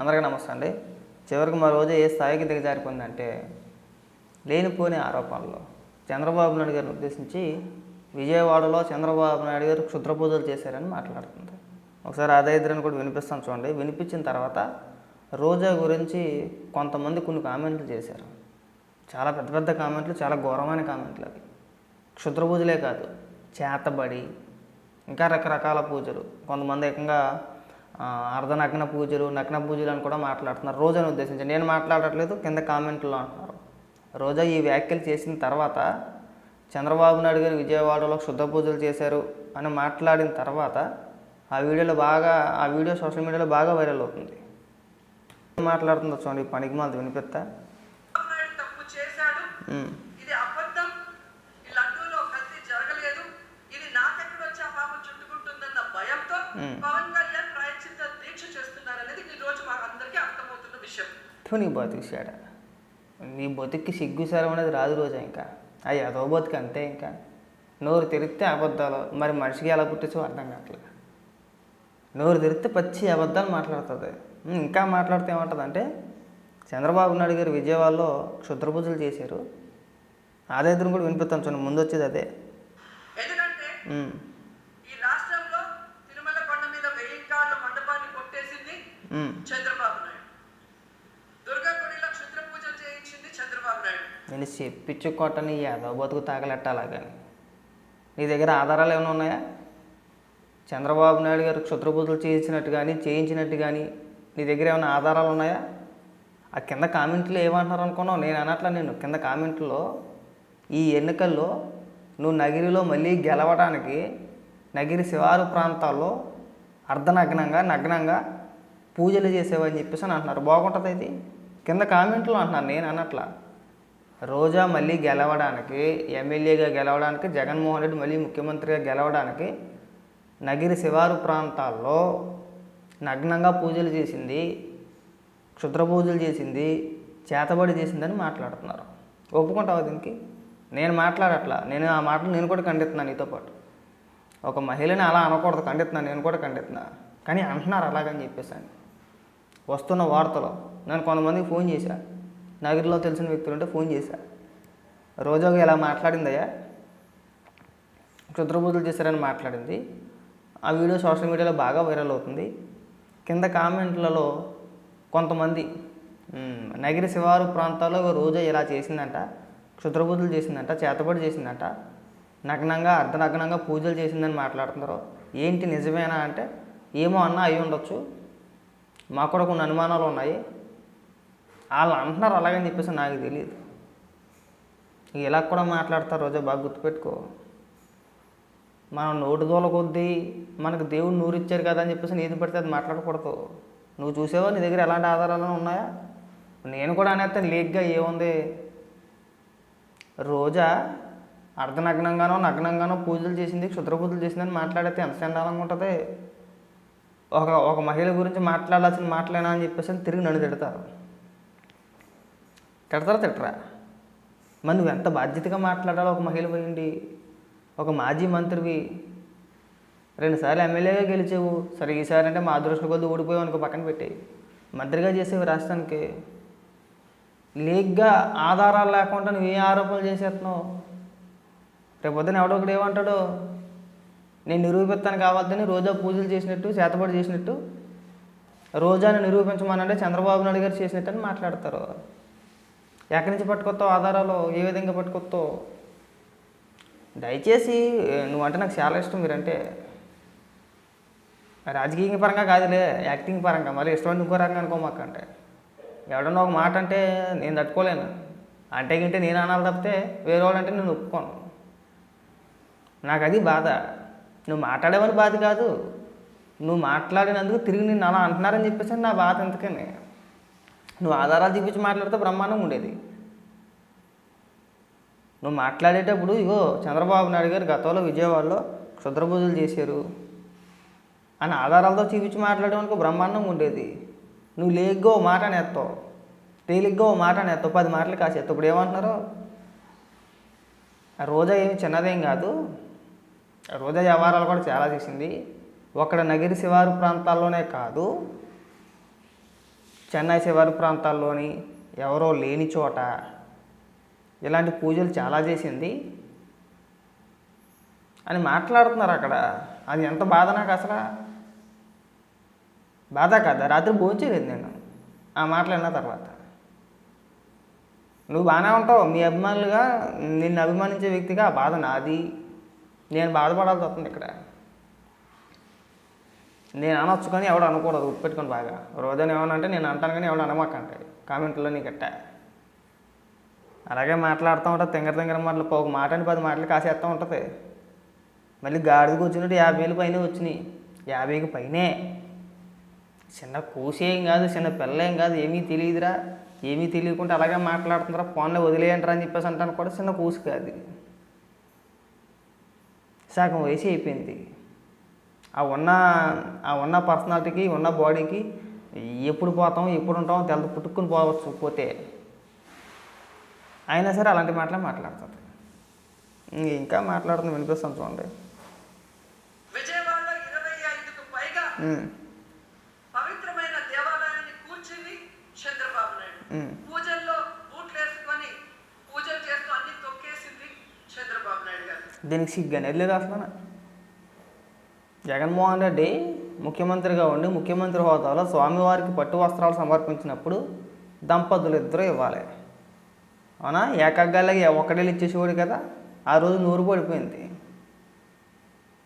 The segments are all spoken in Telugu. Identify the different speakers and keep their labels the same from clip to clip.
Speaker 1: అందరికీ నమస్తే అండి. చివరికి మా రోజు ఏ స్థాయికి దిగజారిపోయిందంటే లేనిపోని ఆరోపణలు. చంద్రబాబు నాయుడు గారిని ఉద్దేశించి విజయవాడలో చంద్రబాబు నాయుడు గారు క్షుద్ర పూజలు చేశారని మాట్లాడుతుంది. ఒకసారి అదే ఇద్దరిని కూడా వినిపిస్తాను చూడండి. వినిపించిన తర్వాత రోజా గురించి కొంతమంది కొన్ని కామెంట్లు చేశారు. చాలా పెద్ద పెద్ద కామెంట్లు చాలా ఘోరమైన కామెంట్లు అవి. క్షుద్ర పూజలే కాదు చేతబడి ఇంకా రకరకాల పూజలు. కొంతమంది ఏకంగా ఆ, అర్ధనగ్న పూజలు నగ్న పూజలు అని కూడా మాట్లాడుతున్నారు. రోజాను ఉద్దేశించి. నేను మాట్లాడట్లేదు కింద కామెంట్లో అంటున్నారు. రోజా ఈ వ్యాఖ్యలు చేసిన తర్వాత చంద్రబాబు నాయుడు గారు విజయవాడలో శుద్ధ పూజలు చేశారు అని మాట్లాడిన తర్వాత ఆ వీడియోలో బాగా ఆ వీడియో సోషల్ మీడియాలో బాగా వైరల్ అవుతుంది. మాట్లాడుతుందో చూడండి పనికి మాది వినిపిస్తా?
Speaker 2: ఇది అబద్ధం ఈ లడ్డూలో కల్తీ జరగలేదు ఇది నాకెక్కడ వచ్చి ఆ పాపం చుట్టుకుంటుందన్న భయంతో
Speaker 1: మ్మ్.
Speaker 2: పవన్ కళ్యాణ్ ప్రాయశ్చిత్త దీక్ష చేస్తున్నారనేది ఈ రోజు మాకు అందరికీ అర్థమవుతున్న
Speaker 1: నీ బతికిసాడ నీ బతుక్కి సిగ్గు సరం అనేది రాదు రోజా ఇంకా. అవి అదో బతుకు అంతే ఇంకా. నోరు తెరిస్తే అబద్ధాలు మరి మనిషికి ఎలా పుట్టించో అర్థం కావట్లేదు. నోరు తెరిస్తే పచ్చి అబద్ధాలు మాట్లాడుతుంది. ఇంకా మాట్లాడితే ఏమంటుందంటే చంద్రబాబు నాయుడు గారు విజయవాడలో క్షుద్ర పూజలు చేశారు. అదే ఇద్దరు కూడా వినిపిస్తాను చూడండి ముందు వచ్చేది అదే.
Speaker 2: ఎందుకంటే నేను చెప్పించు
Speaker 1: నేను చెప్పించుకోవటని అదో బతుకు తాగలెట్టాలా కానీ నీ దగ్గర ఆధారాలు ఏమైనా ఉన్నాయా? చంద్రబాబు నాయుడు గారు క్షుద్రపూజలు చేయించినట్టు కానీ చేయించినట్టు కానీ నీ దగ్గర ఏమైనా ఆధారాలు ఉన్నాయా? ఆ కింద కామెంట్లు ఏమంటున్నారు అనుకున్నావు? నేను అనట్లా నేను కింద కామెంట్లో ఈ ఎన్నికల్లో నువ్వు నగిరిలో మళ్ళీ గెలవడానికి నగిరి శివారు ప్రాంతాల్లో అర్ధనగ్నంగా నగ్నంగా పూజలు చేసేవని చెప్పేసి అని అంటున్నారు. బాగుంటుంది ఇది? కింద కామెంట్లు అంటున్నారు. నేను అనట్లా. రోజా మళ్ళీ గెలవడానికి ఎమ్మెల్యేగా గెలవడానికి జగన్మోహన్ రెడ్డి మళ్ళీ ముఖ్యమంత్రిగా గెలవడానికి నగిరి శివారు ప్రాంతాల్లో నగ్నంగా పూజలు చేసింది క్షుద్ర పూజలు చేసింది చేతబడి చేసిందని మాట్లాడుతున్నారు. ఒప్పుకుంటావా దీనికి? నేను మాట్లాడట్లా. నేను ఆ మాటలు నేను కూడా ఖండిస్తున్నాను నీతో పాటు. ఒక మహిళని అలా అనకూడదు ఖండిస్తున్నాను నేను కూడా ఖండిస్తున్నా కానీ అంటున్నారు అలాగని చెప్పేసి వస్తున్న వార్తలు. నేను కొంతమందికి ఫోన్ చేశాను నగరిలో తెలిసిన వ్యక్తులు ఉంటే ఫోన్ చేశా. రోజాగా ఇలా మాట్లాడిందయ్యా. క్షుద్రబూతులు చేశారని మాట్లాడింది. ఆ వీడియో సోషల్ మీడియాలో బాగా వైరల్ అవుతుంది. కింద కామెంట్లలో కొంతమంది నగిరి శివారు ప్రాంతాల్లో రోజా ఇలా చేసిందంట క్షుద్రబూతులు చేసిందంట చేతబడి చేసిందంట నగ్నంగా అర్ధనగ్నంగా పూజలు చేసిందని మాట్లాడుతున్నారు. ఏంటి నిజమేనా అంటే ఏమో అన్నా అయి ఉండొచ్చు. మాకు కూడా కొన్ని అనుమానాలు ఉన్నాయి. వాళ్ళు అంటున్నారు అలాగని చెప్పేసి నాకు తెలియదు ఇలా కూడా మాట్లాడతారు రోజా బాగా గుర్తుపెట్టుకో. మనం నోటి దోల కొద్దీ మనకు దేవుడు నూరిచ్చారు కదా అని చెప్పేసి ఏది పడితే అది మాట్లాడకూడదు. నువ్వు చూసావా నీ దగ్గర ఎలాంటి ఆధారాలు ఉన్నాయా? నేను కూడా అనేస్తాను లేక్గా ఏముంది? రోజా అర్ధనగ్నంగానో నగ్నంగానో పూజలు చేసింది క్షుద్ర పూజలు చేసిందని మాట్లాడితే ఎంత చండాలంగా ఉంటుంది? ఒక ఒక మహిళ గురించి మాట్లాడాల్సిన మాట్లాడినా అని చెప్పేసి అని తిరిగి నన్ను తిడతారు. తిడతారా తిట్టరా? మరి నువ్వు ఎంత బాధ్యతగా మాట్లాడాలో ఒక మహిళ పోయింది. ఒక మాజీ మంత్రివి. రెండుసార్లు ఎమ్మెల్యేగా గెలిచావు. సరే ఈసారి అంటే మా అదృష్టం కొద్ది ఓడిపోయావు అనుకో పక్కన పెట్టాయి. మంత్రిగా చేసేవి రాష్ట్రానికి. లీగ్గా ఆధారాలు లేకుండా నువ్వు ఏ ఆరోపణలు చేసేస్తున్నావు రేపు పొద్దున ఎవడో ఒకడు ఏమంటాడు? నేను నిరూపిస్తాను కావద్దని రోజా పూజలు చేసినట్టు చేతబడి చేసినట్టు. రోజాను నిరూపించమనంటే చంద్రబాబు నాయుడు గారు చేసినట్టు అని మాట్లాడతారు. ఎక్కడి నుంచి పట్టుకొస్తావు ఆధారాలు ఏ విధంగా పట్టుకొస్తావు దయచేసి నువ్వంటే నాకు చాలా ఇష్టం మీరంటే. రాజకీయ పరంగా కాదులే యాక్టింగ్ పరంగా. మళ్ళీ ఇష్టం ఇంకో రకంగా అనుకోమాకంటే. ఎవడన్నా ఒక మాట అంటే నేను తట్టుకోలేను. అంటే గింటే నేను అనాలి తప్పితే వేరే వాళ్ళంటే నేను ఒప్పుకోను. నాకు అది బాధ. నువ్వు మాట్లాడేవని బాధ కాదు. నువ్వు మాట్లాడినందుకు తిరిగి నిన్ను అలా అంటున్నారని చెప్పేసి నా బాధ ఎందుకని నువ్వు ఆధారాలు చూపించి మాట్లాడితే బ్రహ్మాండం ఉండేది. నువ్వు మాట్లాడేటప్పుడు ఇగో చంద్రబాబు నాయుడు గారు గతంలో విజయవాడలో క్షుద్రపూజలు చేశారు. అని ఆధారాలతో చూపించి మాట్లాడేవనుకో బ్రహ్మాండంగా ఉండేది. నువ్వు లేగ్గా ఓ మాట నేస్తావు తేలిగ్గా ఓ మాట నేస్తావు పది మాటలు కాసేస్తావు ఇప్పుడు ఏమంటున్నారు? ఆ రోజా ఏమి చిన్నదేం కాదు. రోజా వ్యవహారాలు కూడా చాలా చేసింది. ఒక్కడ నగిరి శివారు ప్రాంతాల్లోనే కాదు. చెన్నై శివారు ప్రాంతాల్లోని ఎవరో లేని చోట ఇలాంటి పూజలు చాలా చేసింది. అని మాట్లాడుతున్నారు అక్కడ. అది ఎంత బాధ నాకు అసలు. బాధ కదా? రాత్రి భోంచేయలేదు నేను. ఆ మాటలు విన్న తర్వాత. నువ్వు బాగానే ఉంటావు. మీ అభిమానులుగా నిన్ను అభిమానించే వ్యక్తిగా ఆ బాధ నాది. నేను బాధపడాల్సి వస్తుంది ఇక్కడ. నేను అనొచ్చు కానీ ఎవడు అనకూడదు పెట్టుకొని బాగా. రోజని ఏమన్నా అంటే నేను అంటాను కానీ ఎవడు అనమాకంటే కామెంట్లో నీ గట్ట అలాగే మాట్లాడుతూ ఉంటుంది తింగర తింగర మాటలు ఒక మాట అని పది మాటలు కాసేస్తూ ఉంటుంది. మళ్ళీ గాడిదకి వచ్చినట్టు యాభై వేలు పైన వచ్చినాయి. యాభైకి పైనే. చిన్న కూసేం కాదు చిన్న పిల్లేం కాదు ఏమీ తెలియదురా. ఏమీ తెలియకుండా అలాగే మాట్లాడుతున్నారా ఫోన్లో వదిలేయంటారా అని చెప్పేసి అంటాను కూడా చిన్న కూసు కాదు. సగం వయసు అయిపోయింది. ఆ ఉన్న ఆ ఉన్న పర్సనాలిటీకి ఉన్న బాడీకి ఎప్పుడు పోతాం ఎప్పుడు ఉంటాం తెల్ల పుట్టుకుని పోవచ్చు పోతే. అయినా సరే అలాంటి మాటలే మాట్లాడుతుంది ఇంక- మాట్లాడుతుంది వినిపిస్తాను చూడండి.
Speaker 2: విజయవాడలో ఇరవై ఐదుకు పైగా
Speaker 1: ఉమ్,
Speaker 2: పవిత్రమైన దేవాలయాన్ని కూర్చుని చంద్రబాబు నాయుడు.
Speaker 1: ఉమ్.
Speaker 2: పూజల్లో బూట్లు వేసుకొని పూజలు చేస్తూ అన్ని తొక్కేసింది చంద్రబాబు నాయుడు గారు.
Speaker 1: దీనికి సిగ్గానే లేదు అసలు జగన్మోహన్ రెడ్డి ముఖ్యమంత్రిగా ఉండి ముఖ్యమంత్రి హోదాలో స్వామివారికి పట్టు వస్త్రాలు సమర్పించినప్పుడు దంపతులు ఇద్దరు ఇవ్వాలి. అవునా? ఏకగ్గాలకి ఒకడేళ్ళు ఇచ్చేసేవాడు కదా. ఆ రోజు నూరు పడిపోయింది.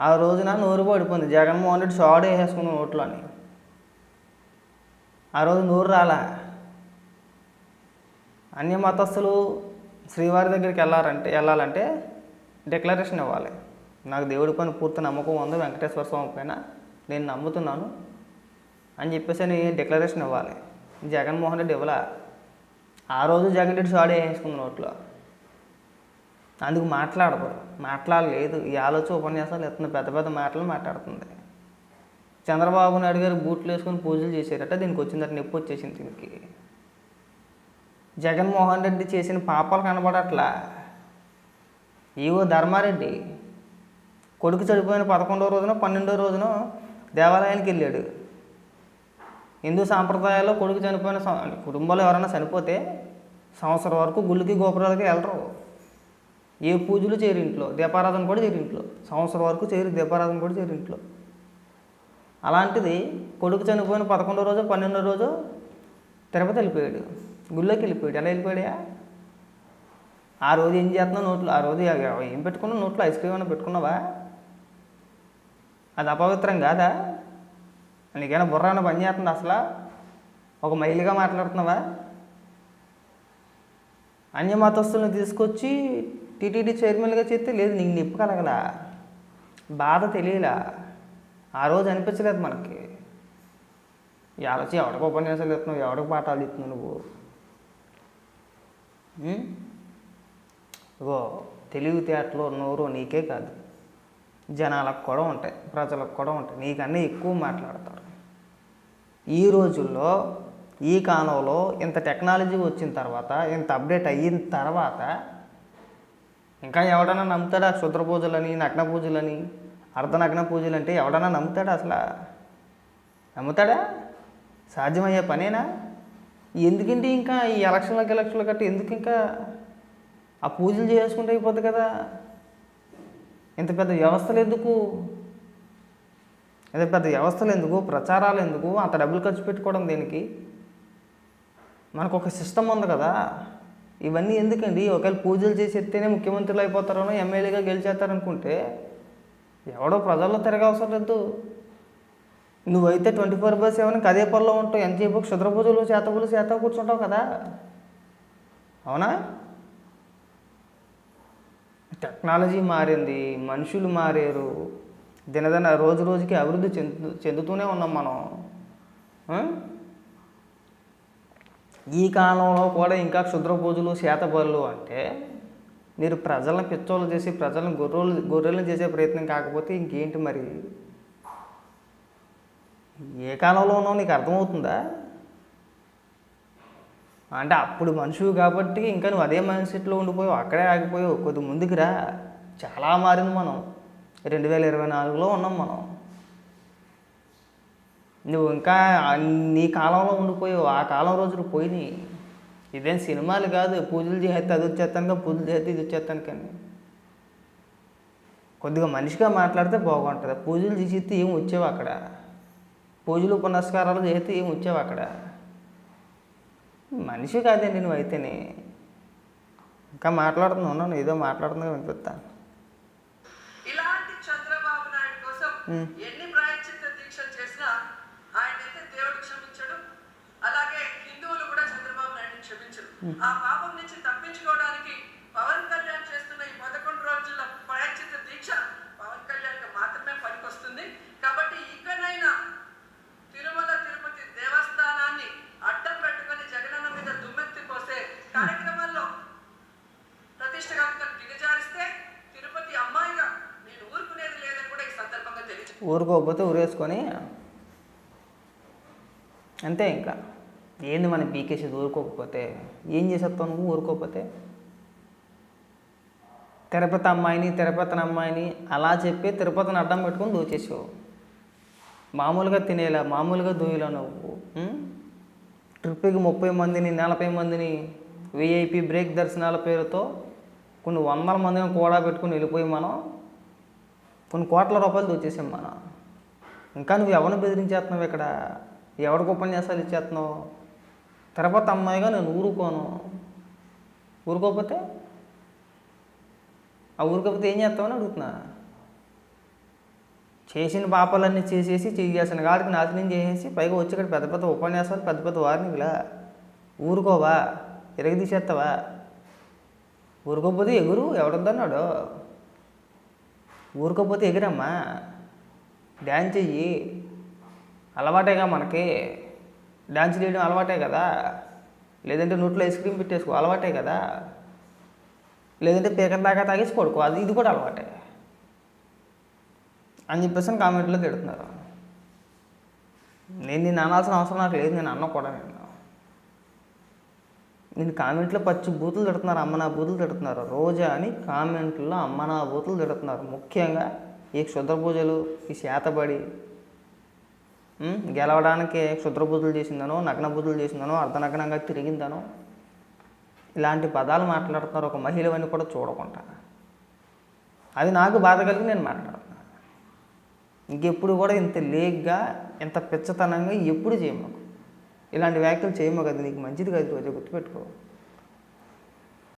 Speaker 1: ఆ రోజున నూరు పడిపోయింది. జగన్మోహన్ రెడ్డి షాడు వేసేసుకున్న నోట్లోని. ఆ రోజు నూరు రాలా. అన్య మతస్థులు శ్రీవారి దగ్గరికి వెళ్ళారంటే వెళ్ళాలంటే డిక్లరేషన్ ఇవ్వాలి. నాకు దేవుడి పైన పూర్తి నమ్మకం ఉంది వెంకటేశ్వర స్వామి పైన. నేను నమ్ముతున్నాను అని చెప్పేసి అని డిక్లరేషన్ ఇవ్వాలి. జగన్మోహన్ రెడ్డి ఇవ్వలా. ఆ రోజు జగన్ రెడ్డి షాడే వేసుకుంది నోట్లో. అందుకు మాట్లాడదు మాట్లాడలేదు. ఈ ఆలోచన ఉపన్యాసాలు ఎత్తున్న పెద్ద పెద్ద మాటలు మాట్లాడుతుంది. చంద్రబాబు నాయుడు గారు బూట్లు వేసుకొని పూజలు చేశారట దీనికి వచ్చిందట నొప్పి వచ్చేసింది దీనికి. జగన్మోహన్ రెడ్డి చేసిన పాపాలు కనబడట్లా. ఈవో ధర్మారెడ్డి కొడుకు చనిపోయిన పదకొండో రోజున పన్నెండో రోజున దేవాలయానికి వెళ్ళాడు. హిందూ సాంప్రదాయాల్లో కొడుకు చనిపోయిన కుటుంబంలో ఎవరైనా చనిపోతే సంవత్సరం వరకు గుళ్ళకి గోపురాలకి వెళ్ళరు. ఏ పూజలు చేరింట్లో దీపారాధన కూడా చేరింట్లో సంవత్సరం వరకు చేరి దీపారాధన కూడా చేరింట్లో అలాంటిది కొడుకు చనిపోయిన పదకొండో రోజు పన్నెండో రోజు తిరుపతి వెళ్ళిపోయాడు. గుళ్ళోకి వెళ్ళిపోయాడు. ఎలా వెళ్ళిపోయాడా? ఆ రోజు ఏం చేస్తున్నావు నోట్లో? ఆ రోజు ఏం పెట్టుకున్నావు నోట్లో? ఐస్ క్రీమ్ ఏమైనా పెట్టుకున్నావా? అది అపవిత్రం కాదా? నీకైనా బుర్రాన పనిచేస్తుంది అసలు? ఒక మైలుగా మాట్లాడుతున్నావా? అన్య మతస్థులను తీసుకొచ్చి టీటీడీ చైర్మన్గా చెప్తే లేదు నీకు నిప్పు కలగలా? బాధ తెలియలా? ఆ రోజు అనిపించలేదు మనకి. ఆలోచి ఎవడికి ఉపన్యాసాలు ఇస్తున్నావు ఎవడికి పాఠాలు ఇస్తున్నావు నువ్వు? ఉం? ఇగో తెలివితేటలు నోరు నీకే కాదు. జనాలకు కూడా ఉంటాయి ప్రజలకు కూడా ఉంటాయి. నీకన్నా ఎక్కువ మాట్లాడతారు. ఈ రోజుల్లో ఈ కాలంలో ఇంత టెక్నాలజీ వచ్చిన తర్వాత ఇంత అప్డేట్ అయిన తర్వాత ఇంకా ఎవడన్నా నమ్ముతాడా? క్షుద్ర పూజలని నగ్న పూజలని అర్ధనగ్న పూజలు అంటే ఎవడన్నా నమ్ముతాడా అసలు? నమ్ముతాడా? సాధ్యమయ్యే పనేనా? ఎందుకంటే ఇంకా ఈ ఎలక్షన్లకు ఎలక్షన్లు కట్టి ఎందుకు ఇంకా ఆ పూజలు చేసుకుంటే అయిపోద్ది కదా? ఇంత పెద్ద వ్యవస్థలు ఎందుకు? ఇంత పెద్ద వ్యవస్థలు ఎందుకు? ప్రచారాలు ఎందుకు? అంత డబ్బులు ఖర్చు పెట్టుకోవడం దేనికి? మనకు ఒక సిస్టమ్ ఉంది కదా. ఇవన్నీ ఎందుకండి? ఒకవేళ పూజలు చేసి ఎత్తేనే ముఖ్యమంత్రులు అయిపోతారనో ఎమ్మెల్యేగా గెలిచేస్తారనుకుంటే ఎవడో ప్రజల్లో తిరగవసరం లేదు. నువ్వైతే ట్వంటీ ఫోర్ బై సెవెన్ అదే పనిలో ఉంటావు ఎంతసేపు క్షుద్ర పూజలు చేత పూజలు చేత కూర్చుంటావు కదా. అవునా? టెక్నాలజీ మారింది మనుషులు మారారు. దినదిన రోజు రోజుకి అభివృద్ధి చెందు చెందుతూనే ఉన్నాం మనం. ఈ కాలంలో కూడా ఇంకా క్షుద్ర పూజలు శాతబళ్ళు అంటే మీరు ప్రజలను పిచ్చోళ్ళు చేసి ప్రజలను గొర్రెలు గొర్రెలను చేసే ప్రయత్నం కాకపోతే ఇంకేంటి మరి? ఏ కాలంలో ఉన్నావు నీకు అర్థమవుతుందా? అంటే అప్పుడు మనుషువు కాబట్టి ఇంకా నువ్వు అదే మైండ్ సెట్లో ఉండిపోయావు అక్కడే ఆగిపోయావు. కొద్ది ముందుకు రా. చాలా మారింది మనం. రెండు వేల ఇరవై నాలుగులో ఉన్నాం మనం. నువ్వు ఇంకా నీ కాలంలో ఉండిపోయావు. ఆ కాలం రోజులు పోయినాయి. ఇదేం సినిమాలు కాదు. పూజలు చేస్తే అది వచ్చేస్తాను పూజలు చేస్తే ఇది వచ్చేస్తాను కానీ. కొద్దిగా మనిషిగా మాట్లాడితే బాగుంటుంది. పూజలు చేసేస్తే ఏం వచ్చేవి అక్కడ? పూజలు పునస్కారాలు చేస్తే ఏం వచ్చేవి అక్కడ? మనిషి కాదండి నువ్వు అయితేనే. ఇంకా మాట్లాడుతున్నావు ఉన్నాను ఏదో మాట్లాడుతున్నా వినిపిస్తాను
Speaker 2: ఇలాంటి చంద్రబాబు నాయుడు కోసం
Speaker 1: ఉం.
Speaker 2: ఎన్ని ప్రాయశ్చిత్త దీక్షలు చేసినా ఆయనైతే దేవుడు క్షమించడు. అలాగే హిందువులు కూడా చంద్రబాబు నాయుడు క్షమించరు. ఆ పాపం నుంచి తప్పించుకోవడానికి పవన్ కళ్యాణ్ చేస్తున్న ఈ పదకొండు రోజుల ప్రాయశ్చిత్త దీక్ష పవన్ కళ్యాణ్ మాత్రమే పనికొస్తుంది కాబట్టి ఇకనైనా తిరుమల తిరుపతి దేవస్థానాన్ని అడ్డం పెట్టుకొని జగనన్న మీద దుమ్మెత్తి పోసే కార్యక్రమాల్లో ప్రతిష్టగా దిగజారిస్తే తిరుపతి అమ్మాయిగా నేను ఊరుకునేది లేదని కూడా ఈ సందర్భంగా తెలియజేస్తాను
Speaker 1: ఊరుకోకపోతే ఊరేసుకొని అంతే ఇంకా. ఏంది మన పీకేసేది? ఊరుకోకపోతే. ఏం చేసేస్తావు నువ్వు? ఊరుకోకపోతే. తిరుపతి అమ్మాయిని తిరుపతి అమ్మాయిని అలా చెప్పి తిరుపతిని అడ్డం పెట్టుకొని దూచేసావు. మామూలుగా తినేలా మామూలుగా దూయలా నువ్వు ట్రిప్కి ముప్పై మందిని నలభై మందిని విఐపి బ్రేక్ దర్శనాల పేరుతో కొన్ని వందల మందిని కూడా పెట్టుకుని వెళ్ళిపోయి మనం కొన్ని కోట్ల రూపాయలు దోచేసాం మనం ఇంకా నువ్వు ఎవరిని బెదిరించేస్తున్నావు ఇక్కడ? ఎవరికి ఉపన్యాసాలు ఇచ్చేస్తున్నావు? తిరుపతి అమ్మాయిగా నేను ఊరుకోను. ఊరుకోకపోతే? ఆ ఊరుకోకపోతే ఏం చేస్తావని అడుగుతున్నా. చేసిన పాపాలన్నీ చేసేసి చేయాల్సిన కాడికి నాశనం చేసేసి పైగా వచ్చి ఇక్కడ పెద్ద పెద్ద ఉపన్యాసాలు పెద్ద పెద్ద వార్నింగ్లా. ఊరుకోవా? ఎరగదీసేస్తావా ఊరుకోకపోతే ఎగురు ఎవడొద్దన్నాడు? ఊరుకోపోతే ఎగిరమ్మా. డ్యాన్స్ చెయ్యి. అలవాటేగా మనకి. డ్యాన్స్ చేయడం అలవాటే కదా. లేదంటే నోట్లో ఐస్ క్రీమ్ పెట్టేసుకో అలవాటే కదా. లేదంటే పీకర్ దాకా తాగేసి పడుకో అది ఇది కూడా అలవాటే. అని చెప్పేసి కామెంట్లో తిడుతున్నారు నేను నేను అనాల్సిన అవసరం నాకు లేదు నేను అన్న కూడా నేను నేను కామెంట్లో పచ్చి బూతులు తిడుతున్నారు అమ్మ నా బూతులు తిడుతున్నారు. రోజా అని కామెంట్లో అమ్మ నా బూతులు తిడుతున్నారు. ముఖ్యంగా ఈ క్షుద్ర పూజలు ఈ శాతబడి గెలవడానికి క్షుద్ర పూజలు చేసిందనో నగ్న పూజలు చేసిందనో అర్ధనగ్నంగా తిరిగిందనో ఇలాంటి పదాలు మాట్లాడుతున్నారు ఒక మహిళవని కూడా చూడకుండా. అది నాకు బాధ కలిగి నేను మాట్లాడుతున్నాను ఇంకెప్పుడు కూడా ఇంత లేగ్గా ఇంత పిచ్చతనంగా ఎప్పుడు చేయమాకు ఇలాంటి వ్యాఖ్యలు చేయమో కదా నీకు మంచిది కాదు రోజు గుర్తుపెట్టుకో.